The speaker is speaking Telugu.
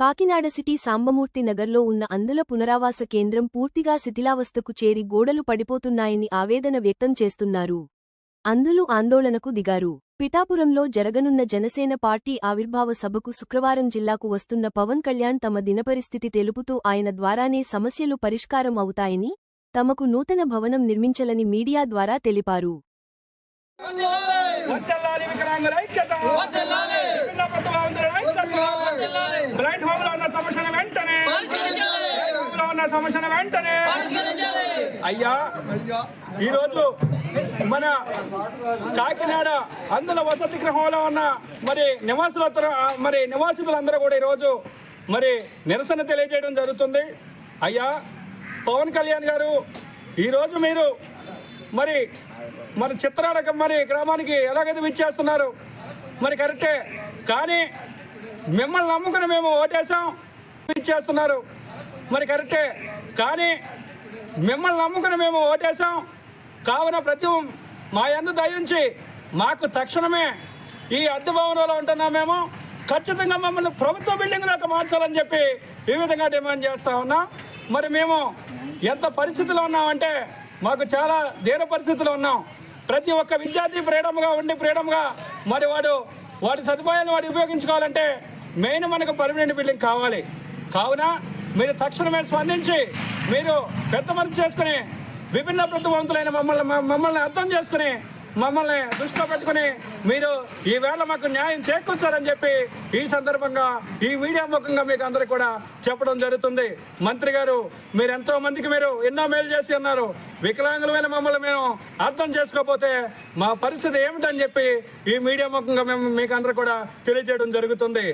కాకినాడ సిటీ సాంబమూర్తి నగర్లో ఉన్న అందుల పునరావాస కేంద్రం పూర్తిగా శిథిలావస్థకు చేరి గోడలు పడిపోతున్నాయని ఆవేదన వ్యక్తం చేస్తున్నారు. అందులు ఆందోళనకు దిగారు. పిఠాపురంలో జరగనున్న జనసేన పార్టీ ఆవిర్భావ సభకు శుక్రవారం జిల్లాకు వస్తున్న పవన్ కళ్యాణ్ తమ దినపరిస్థితి తెలుపుతూ ఆయన ద్వారానే సమస్యలు పరిష్కారం అవుతాయని తమకు నూతన భవనం నిర్మించలని మీడియా ద్వారా తెలిపారు. సమస్యను వెంటనే. అయ్యా ఈరోజు మన కాకినాడ అందుల వసతి గృహంలో ఉన్న మరి నివాసుల మరి నివాసితులందరూ కూడా ఈరోజు మరి నిరసన తెలియజేయడం జరుగుతుంది. అయ్యా పవన్ కళ్యాణ్ గారు ఈరోజు మీరు మరి మన చిత్రాడ మరి గ్రామానికి ఎలాగైతే విచ్చేస్తున్నారు మరి కరెక్టే. కానీ మిమ్మల్ని నమ్ముకుని మేము ఓటేసాం ఇచ్చేస్తున్నారు మరి కరెక్టే. కానీ మిమ్మల్ని నమ్ముకుని మేము ఓటేసాం కావున ప్రతి మా ఎందు దయించి మాకు తక్షణమే ఈ అద్దె భవనంలో ఉంటున్నాం మేము. ఖచ్చితంగా మమ్మల్ని ప్రభుత్వ బిల్డింగ్లోకి మార్చాలని చెప్పి ఈ విధంగా డిమాండ్ చేస్తా ఉన్నాం. మరి మేము ఎంత పరిస్థితిలో ఉన్నామంటే మాకు చాలా దీన పరిస్థితిలో ఉన్నాం. ప్రతి ఒక్క విద్యార్థి ఫ్రీడమ్గా ఉండి ఫ్రీడమ్గా మరి వాడు వాడి సదుపాయాలు వాడు ఉపయోగించుకోవాలంటే మెయిన్ మనకు పర్మనెంట్ బిల్డింగ్ కావాలి. కావున మీరు తక్షణమే స్పందించి మీరు పెద్ద మనసు చేసుకుని విభిన్న ప్రతిభవంతులైన మమ్మల్ని మమ్మల్ని అర్థం చేసుకుని మమ్మల్ని దృష్టిలో పెట్టుకుని మీరు ఈ వేళ మాకు న్యాయం చేకూర్చారని చెప్పి ఈ సందర్భంగా ఈ మీడియా ముఖంగా మీకు అందరికి కూడా చెప్పడం జరుగుతుంది. మంత్రి గారు మీరు ఎంతో మందికి మీరు ఎన్నో మేలు చేసి ఉన్నారు. వికలాంగులమైన మమ్మల్ని మేము అర్థం చేసుకోకపోతే మా పరిస్థితి ఏమిటని చెప్పి ఈ మీడియా ముఖంగా మేము మీకు అందరు కూడా తెలియజేయడం జరుగుతుంది.